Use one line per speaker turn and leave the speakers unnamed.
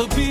to be